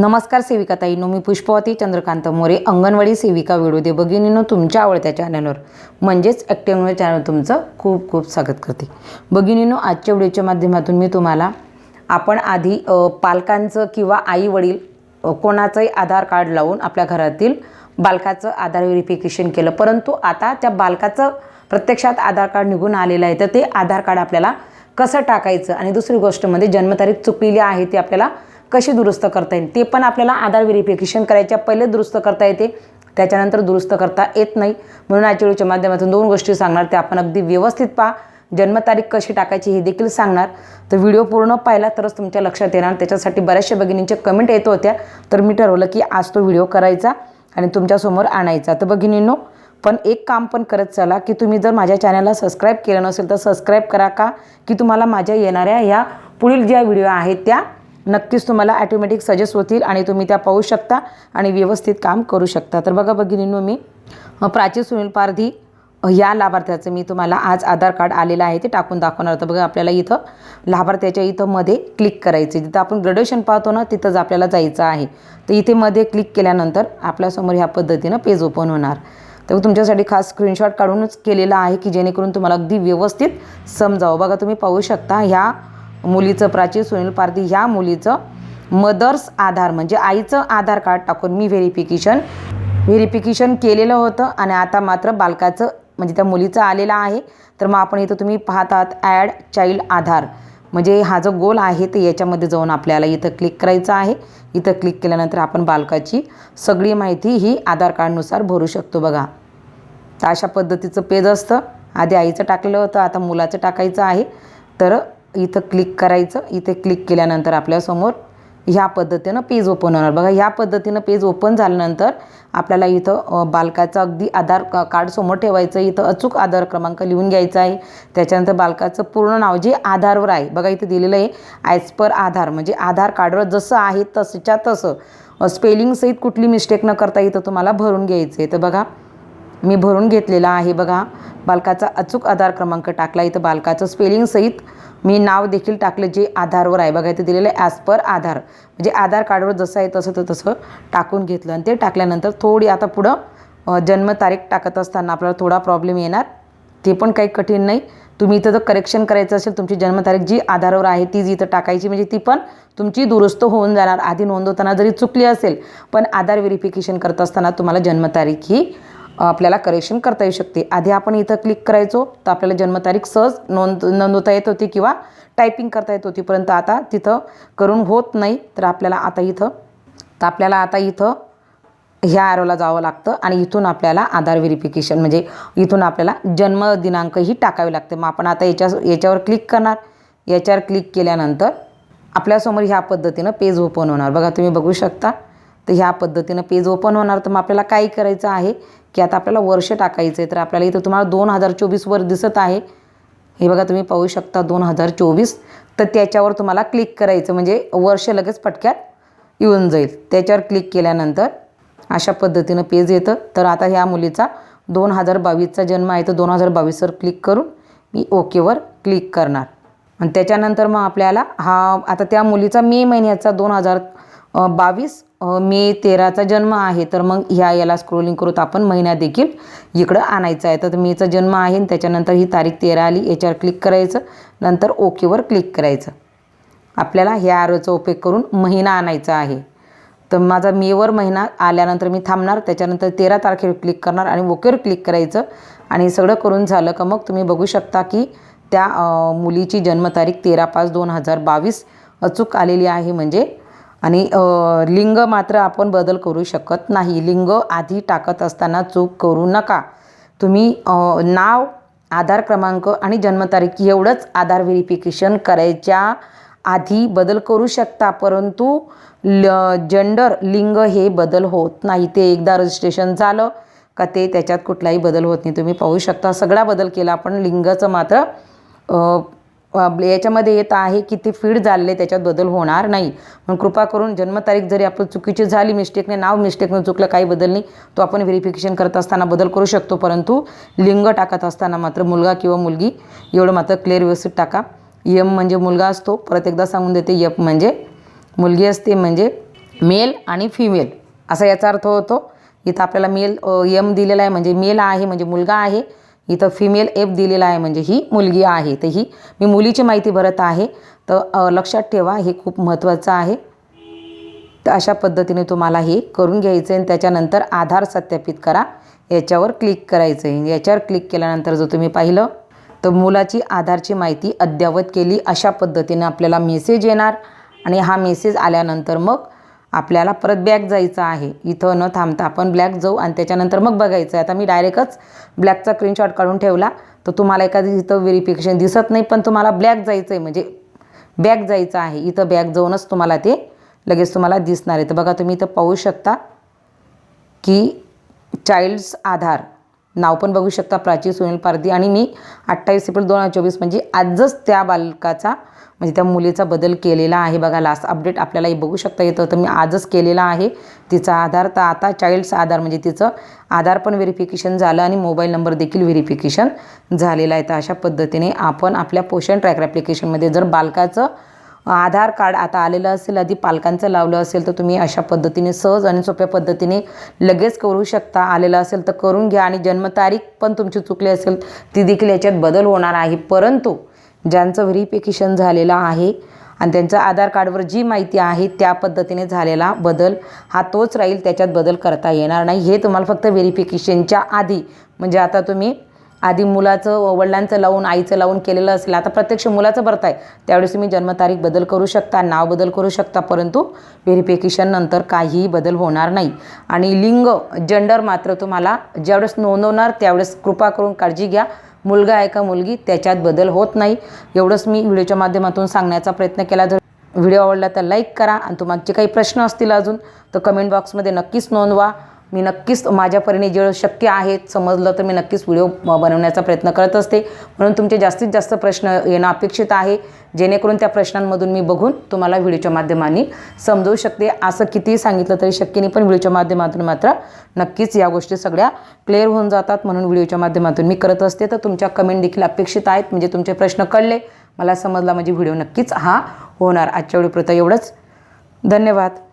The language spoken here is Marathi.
नमस्कार सेविका ताई मी पुष्पवती चंद्रकांत मोरे अंगणवाडी सेविका व्हिडिओ दे तुमच्या आवडत्या चॅनलवर म्हणजेच ॲक्टिव्ह चॅनल तुमचं खूप खूप स्वागत करते. भगिनीनं आजच्या व्हिडिओच्या माध्यमातून मी तुम्हाला आपण आधी पालकांचं किंवा आई वडील कोणाचंही आधार कार्ड लावून आपल्या घरातील बालकाचं आधार व्हेरिफिकेशन केलं. परंतु आता त्या बालकाचं प्रत्यक्षात आधार कार्ड निघून आलेलं आहे. तर ते आधार कार्ड आपल्याला कसं टाकायचं? आणि दुसरी गोष्ट म्हणजे जन्मतारीख चुकलेली आहे ती आपल्याला कशी दुरुस्त करता येईल? ते पण आपल्याला आधार व्हेरिफिकेशन करायच्या पहिले दुरुस्त करता येते त्याच्यानंतर दुरुस्त करता येत नाही. म्हणून आजच्या व्हिडिओच्या माध्यमातून दोन गोष्टी सांगणार त्या आपण अगदी व्यवस्थित पहा. जन्मतारीख कशी टाकायची हे देखील सांगणार. तर व्हिडिओ पूर्ण पाहिला तरच तुमच्या लक्षात येणार. त्याच्यासाठी बऱ्याचशा भगिनींच्या कमेंट येत होत्या. तर मी ठरवलं की आज तो व्हिडिओ करायचा आणि तुमच्यासमोर आणायचा. तर भगिनींनो पण एक काम पण करत चला की तुम्ही जर माझ्या चॅनलला सबस्क्राईब केलं नसेल तर सबस्क्राईब करा का? की तुम्हाला माझ्या येणाऱ्या ह्या पुढील ज्या व्हिडिओ आहेत त्या नक्कीच तुम्हाला ॲटोमॅटिक सजेस्ट होतील आणि तुम्ही त्या पाहू शकता आणि व्यवस्थित काम करू शकता. तर बघा भगिनींनो मी प्राची सुनील पारधी या लाभार्थ्याचं मी तुम्हाला आज आधार कार्ड आलेलं आहे ते टाकून दाखवणार होतं. बघा आपल्याला इथं लाभार्थ्याच्या इथं मध्ये क्लिक करायचं जिथं आपण ग्रॅड्युएशन पाहतो ना तिथंच आपल्याला जायचं आहे. तर इथे मध्ये क्लिक केल्यानंतर आपल्यासमोर ह्या पद्धतीनं पेज ओपन होणार. तर तुमच्यासाठी खास स्क्रीनशॉट काढूनच केलेला आहे की जेणेकरून तुम्हाला अगदी व्यवस्थित समजावं. बघा तुम्ही पाहू शकता ह्या मुलीचं प्राची सुनील पारधी ह्या मुलीचं मदर्स आधार म्हणजे आईचं आधार कार्ड टाकून मी व्हेरिफिकेशन व्हेरिफिकेशन केलेलं होतं आणि आता मात्र बालकाचं म्हणजे त्या मुलीचं आलेलं आहे. तर मग आपण इथं तुम्ही पाहतात ॲड चाइल्ड आधार. म्हणजे हा जो गोल आहे तर याच्यामध्ये जाऊन आपल्याला इथं क्लिक करायचं आहे. इथं क्लिक केल्यानंतर आपण बालकाची सगळी माहिती ही आधार कार्डनुसार भरू शकतो बघा. तर अशा पद्धतीचं पेज असतं. आधी आईचं टाकलेलं होतं आता मुलाचं टाकायचं आहे. तर इथं क्लिक करायचं. इथे क्लिक केल्यानंतर आपल्यासमोर ह्या पद्धतीनं पेज ओपन होणार. बघा ह्या पद्धतीनं पेज ओपन झाल्यानंतर आपल्याला इथं बालकाचं अगदी आधार का कार्ड समोर ठेवायचं. इथं अचूक आधार क्रमांक लिहून घ्यायचा आहे. त्याच्यानंतर बालकाचं पूर्ण नाव जे आधारवर आहे. बघा इथं दिलेलं आहे ॲज पर आधार. म्हणजे आधार कार्डवर जसं आहे तसंच्या तसं. स्पेलिंगसहित कुठली मिस्टेक न करता इथं तुम्हाला भरून घ्यायचं आहे. तर बघा मी भरून घेतलेला आहे बघा. बालकाचा अचूक आधार क्रमांक टाकला. इथं बालकाचं स्पेलिंगसहित मी नाव देखील टाकलं जे आधारवर आहे. बघा इथे दिलेलं आहे ॲज पर आधार. म्हणजे आधार कार्डवर जसं आहे तसं तर तसं टाकून घेतलं. आणि ते टाकल्यानंतर थोडी आता पुढं जन्मतारीख टाकत असताना आपल्याला थोडा प्रॉब्लेम येणार. ते पण काही कठीण नाही. तुम्ही इथं जर करेक्शन करायचं असेल तुमची जन्मतारीख जी आधारावर आहे तीच इथं टाकायची म्हणजे ती पण तुमची दुरुस्त होऊन जाणार. आधी नोंदवताना जरी चुकली असेल पण आधार व्हेरिफिकेशन करत असताना तुम्हाला जन्मतारीख ही आपल्याला करेक्शन करता येऊ शकते. आधी आपण इथं क्लिक करायचो तर आपल्याला जन्मतारीख सहज नोंद नोंदवता येत होती किंवा टायपिंग करता येत होती. परंतु आता तिथं करून होत नाही तर आपल्याला आता इथं तर आपल्याला आता इथं ह्या ॲरोला जावं लागतं आणि इथून आपल्याला आधार व्हेरिफिकेशन म्हणजे इथून आपल्याला जन्मदिनांकही टाकावे लागते. मग आपण आता याच्या याच्यावर क्लिक करणार. याच्यावर क्लिक केल्यानंतर आपल्यासमोर ह्या पद्धतीनं पेज ओपन होणार. बघा तुम्ही बघू शकता. तर ह्या पद्धतीनं पेज ओपन होणार. तर मग आपल्याला काय करायचं आहे? की आता आपल्याला वर्ष टाकायचं आहे तर आपल्याला इथं तुम्हाला दोन हजार चोवीसवर दिसत आहे. हे बघा तुम्ही पाहू शकता दोन हजार चोवीस. तर त्याच्यावर तुम्हाला क्लिक करायचं. म्हणजे वर्ष लगेच पटक्यात येऊन जाईल. त्याच्यावर क्लिक केल्यानंतर अशा पद्धतीनं पेज येतं. तर आता ह्या मुलीचा दोन हजार बावीसचा जन्म आहे. तर दोन हजार बावीसवर क्लिक करून मी ओकेवर क्लिक करणार. आणि त्याच्यानंतर मग आपल्याला हा आता त्या मुलीचा मे महिन्याचा दोन हजार बावीस मे तेराचा जन्म आहे. तर मग ह्या याला स्क्रोलिंग करून आपण महिना देखील इकडं आणायचा आहे. तर मेचा जन्म आहे आणि त्याच्यानंतर ही तारीख तेरा आली. याच्यावर क्लिक करायचं. नंतर ओकेवर क्लिक करायचं. आपल्याला ह्या आरोचा उपयोग करून महिना आणायचा आहे. तर माझा मेवर महिना आल्यानंतर मी थांबणार. त्याच्यानंतर तेरा तारखेवर क्लिक करणार आणि ओकेवर क्लिक करायचं. आणि सगळं करून झालं का मग तुम्ही बघू शकता की त्या मुलीची जन्मतारीख तेरा पाच दोन हजार बावीस अचूक आलेली आहे. म्हणजे आणि लिंग मात्र आपण बदल करू शकत नाही. लिंग आधी टाकत असताना चूक करू नका. तुम्ही नाव आधार क्रमांक आणि जन्मतारीख एवढंच आधार व्हेरिफिकेशन करायच्या आधी बदल करू शकता. परंतु ल जेंडर लिंग हे बदल होत नाही. ते एकदा रजिस्ट्रेशन झालं का ते त्याच्यात कुठलाही बदल होत नाही. तुम्ही पाहू शकता. सगळा बदल केला पण लिंगाचं मात्र याच्यामध्ये येत आहे की ते फीड झालेले त्याच्यात बदल होणार नाही. म्हणून कृपा करून जन्मतारीख जरी आपण चुकीची झाली मिस्टेकने नाव मिस्टेकनं चुकलं काही बदल नाही तो आपण व्हेरिफिकेशन करत असताना बदल करू शकतो. परंतु लिंग टाकत असताना मात्र मुलगा किंवा मुलगी एवढं मात्र क्लिअर व्यवस्थित टाका. यम म्हणजे मुलगा असतो. परत एकदा सांगून देते यप म्हणजे मुलगी असते म्हणजे मेल आणि फिमेल असा याचा अर्थ होतो. इथं आपल्याला मेल यम दिलेला आहे म्हणजे मेल आहे म्हणजे मुलगा आहे. इथं फिमेल एफ दिलेला आहे म्हणजे ही मुलगी आहे. तर ही मी मुलीची माहिती भरत आहे. तर लक्षात ठेवा हे खूप महत्त्वाचं आहे. तर अशा पद्धतीने तुम्हाला हे करून घ्यायचं आहे आणि त्याच्यानंतर आधार सत्यापित करा. याच्यावर क्लिक करायचं आहे याच्यावर क्लिक केल्यानंतर जर तुम्ही पाहिलं तर मुलाची आधारची माहिती अद्ययावत केली. अशा पद्धतीने आपल्याला मेसेज येणार आणि हा मेसेज आल्यानंतर मग आपल्याला परत ब्लॅक जायचं आहे. इथं न थांबता आपण ब्लॅक जाऊ आणि त्याच्यानंतर मग बघायचं. आहे आता मी डायरेक्टच ब्लॅकचा स्क्रीनशॉट काढून ठेवला. तर तुम्हाला एखादी इथं व्हेरिफिकेशन दिसत नाही पण तुम्हाला ब्लॅक जायचं आहे म्हणजे बॅक जायचं आहे. इथं बॅक जाऊनच तुम्हाला ते लगेच तुम्हाला दिसणार आहे. तर बघा तुम्ही इथं पाहू शकता की चाइल्ड्स आधार. नाव पण बघू शकता प्राची सुनील पारधी आणि मी अठ्ठावीस एप्रिल दोन हजार चोवीस म्हणजे आजच त्या बालकाचा म्हणजे त्या मुलीचा बदल केलेला आहे. बघा लास्ट अपडेट आपल्याला बघू शकता येतं. तर मी आजच केलेला आहे. तिचा आधार तर आता चाईल्डचा आधार म्हणजे तिचं आधार पण व्हेरिफिकेशन झालं आणि मोबाईल नंबर देखील व्हेरिफिकेशन झालेला आहे. तर अशा पद्धतीने आपण आपल्या पोषण ट्रॅकर ॲप्लिकेशनमध्ये जर बालकाचं आधार कार्ड आता आलेलं असेल आधी पालकांचं लावलं असेल तर तुम्ही अशा पद्धतीने सहज आणि सोप्या पद्धतीने लगेच करू शकता. आलेलं असेल तर करून घ्या आणि जन्मतारीख पण तुमची चुकली असेल ती देखील याच्यात बदल होणार आहे. परंतु ज्यांचं व्हेरिफिकेशन झालेलं आहे आणि त्यांचं आधार कार्डवर जी माहिती आहे त्या पद्धतीने झालेला बदल हा तोच राहील त्याच्यात बदल करता येणार नाही. हे तुम्हाला फक्त व्हेरिफिकेशनच्या आधी म्हणजे आता तुम्ही आधी मुलाचं वडिलांचं लावून आईचं लावून केलेलं असेल आता प्रत्यक्ष मुलाचं भरताय त्यावेळेस तुम्ही जन्मतारीख बदल करू शकता नाव बदल करू शकता परंतु व्हेरिफिकेशन नंतर काहीही बदल होणार नाही. आणि लिंग जेंडर मात्र तुम्हाला ज्यावेळेस नोंदवणार त्यावेळेस कृपा करून काळजी घ्या. मुलगा आहे का मुलगी त्याच्यात बदल होत नाही. एवढंच मी व्हिडिओच्या माध्यमातून सांगण्याचा प्रयत्न केला. जर व्हिडिओ आवडला तर लाईक करा. आणि तुम्हाला काही प्रश्न असतील अजून तर कमेंट बॉक्समध्ये नक्कीच नोंदवा. मी नक्कीच माझ्या परीने जे शक्य आहेत समजलं तर मी नक्कीच व्हिडिओ बनवण्याचा प्रयत्न करत असते. म्हणून तुमचे जास्तीत जास्त प्रश्न येणं अपेक्षित आहे. जेणेकरून त्या प्रश्नांमधून मी बघून तुम्हाला व्हिडिओच्या माध्यमाने समजवू शकते. असं कितीही सांगितलं तरी शक्य नाही पण व्हिडिओच्या माध्यमातून मात्र नक्कीच या गोष्टी सगळ्या क्लिअर होऊन जातात. म्हणून व्हिडिओच्या माध्यमातून मी करत असते. तर तुमच्या कमेंट देखील अपेक्षित आहेत. म्हणजे तुमचे प्रश्न कळले मला समजला म्हणजे व्हिडिओ नक्कीच हा होणार. आजच्या वेळीपुरता एवढंच. धन्यवाद.